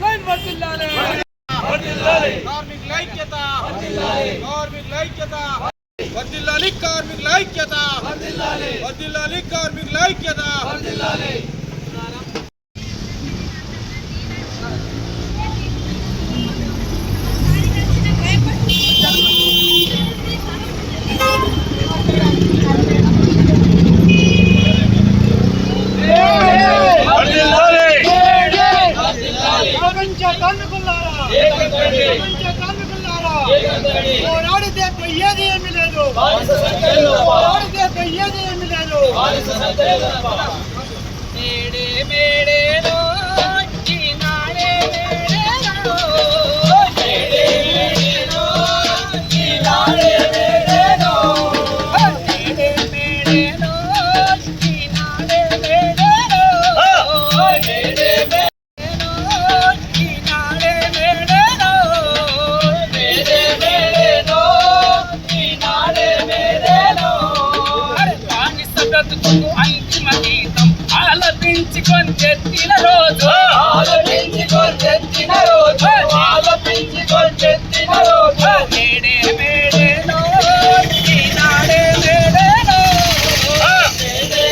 Bathukamma line వర్దిల్లాలి కార్మికుల ఐక్యత కార్మికుల ఐక్యత వర్దిల్లాలి కార్మికుల ఐక్యత వర్దిల్లాలి కార్మికుల ఐక్యత పోరాడితే పోయేది ఏమీ లేదు. పోరాడితే పోయేది ఏమీ లేదు. మేడే మేడేలో అంతిమ గీతం ఆలపించుకొని చెత్తిన రోజు ఆలపించుకొని చెత్తిన రోజు ఆలపించుకొని చెత్తిన రోజు మేడే మేడేలో ఈనాడే మేడేలో మేడే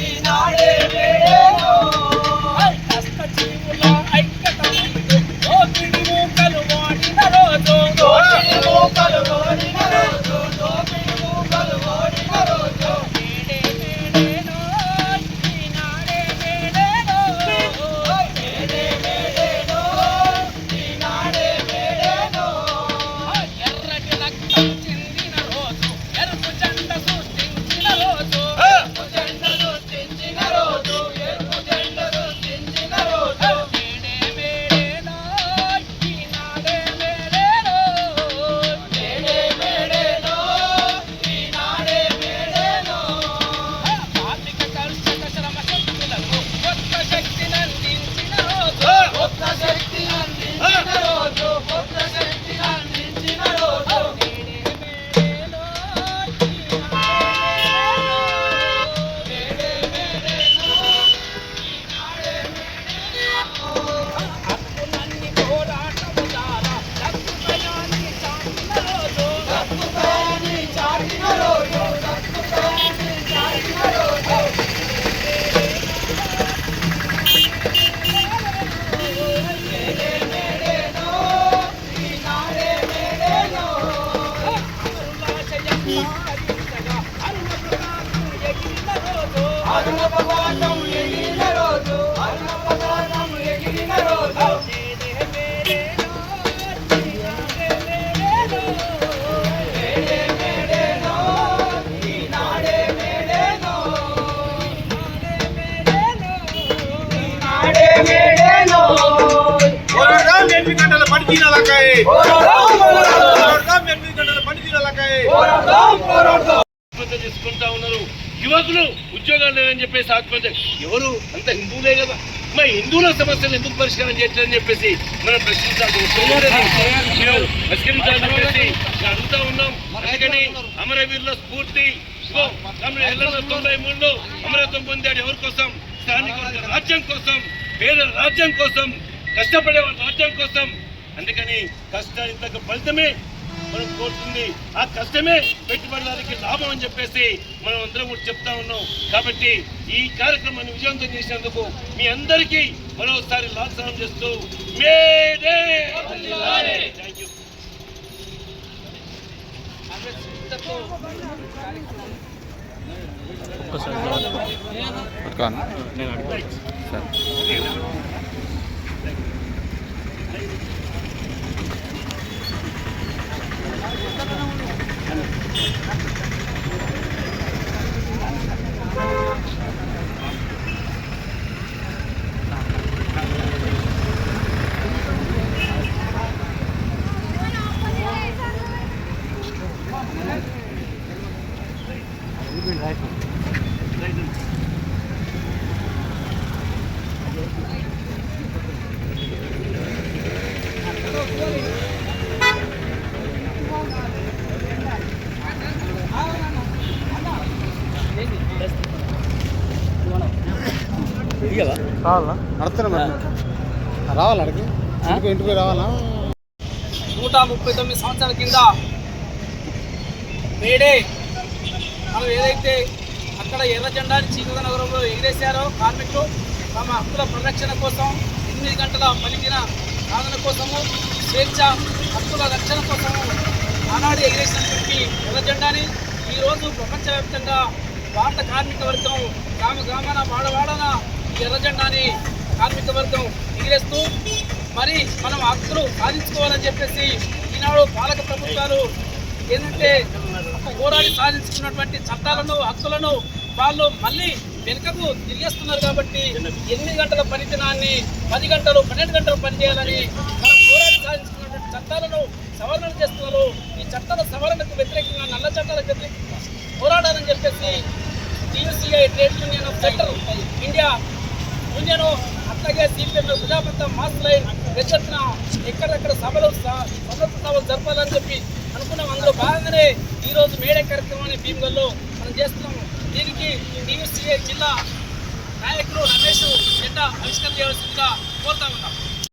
ఈనాడే కష్ట జీవుల ఐక్యత దోపిడి మూకలు రోజు దోపిడి మూకలు ఓడిన రోజు దోపిడి ఆత్మహత్య చేసుకుంటా ఉన్నారు. యువకులు ఉద్యోగాలు లేవని చెప్పేసి ఆత్మహత్య. ఎవరు? అంత హిందువులే కదా. మరి హిందువుల సమస్యలు ఎందుకు పరిష్కారం చేయట్లేదని చెప్పేసి మనం ప్రశ్నించాల్సి. పరిష్కరించాలని చెప్పేసి అడుగుతా ఉన్నాం. అందుకని అమరవీరుల స్ఫూర్తి. తొంభై మూడులో అమరత్వం పొందాడు ఎవరి కోసం? స్థానిక రాజ్యం కోసం. పేద రాజ్యం కోసం కష్టపడే రాజ్యం కోసం. అందుకని కష్టానికి ఫలితమే మనం కోరుతుంది. ఆ కష్టమే పెట్టుబడిదారికి లాభం అని చెప్పేసి మనం అందరం కూడా చెప్తా ఉన్నాం. కాబట్టి ఈ కార్యక్రమాన్ని విజయవంతం చేసినందుకు మీ అందరికీ మరోసారి లాక్సనం చేస్తూ మేడే థ్యాంక్ యూ దిగవా రావాలా నడుస్తున్నాం రావాలి అడిగి ఇంటికి పోయి రావాలా నూట ముప్పై తొమ్మిది సంవత్సరాల కింద మేడే మనం ఏదైతే అక్కడ ఎర్ర జెండాని చీకత నగరంలో ఎగిరేశారో కార్మికులు తమ హక్కుల పరిరక్షణ కోసం ఎనిమిది గంటల పనికిన సాధన కోసము స్వేచ్ఛ హక్కుల రక్షణ కోసము ఆనాడు ఎగిరేసినటువంటి ఎర్ర జెండాని ఈరోజు ప్రపంచవ్యాప్తంగా భారత కార్మిక వర్గం గ్రామ గ్రామాన వాడవాడన ఈ ఎర్ర జెండాని కార్మిక వర్గం ఎగిరేస్తూ మరి మనం హక్కులు సాధించుకోవాలని చెప్పేసి ఈనాడు పాలక ప్రభుత్వాలు ఏంటంటే పోరాడి సాధించుకున్నటువంటి చట్టాలను హక్కులను వాళ్ళు మళ్ళీ వెనుకకు తిరిగేస్తున్నారు కాబట్టి ఎనిమిది గంటల పనిదినాన్ని పది గంటలు పన్నెండు గంటలు పనిచేయాలని మనం పోరాడి సాధించుకున్నటువంటి చట్టాలను సవరణ చేస్తున్నారు. ఈ చట్టాల సవరణకు వ్యతిరేకంగా నల్ల చట్టాలకు వ్యతిరేకంగా పోరాడాలని చెప్పేసి TUCI trade union of center India union అట్లాగే సిపిఎం ప్రజాపంత మాస్ లైన్ ఎత్తెత్తున ఎక్కడెక్కడ సభలు స- సభలు జరపాలని చెప్పి అనుకున్నాం. అందులో భాగంగానే ఈరోజు మేడే కార్యక్రమాన్ని భీమగల్లో మనం చేస్తున్నాము. దీనికి టీయూసీఐ జిల్లా నాయకులు రమేష్ జెండా ఆవిష్కరణ చేయవలసిందిగా కోరుతా ఉన్నాం.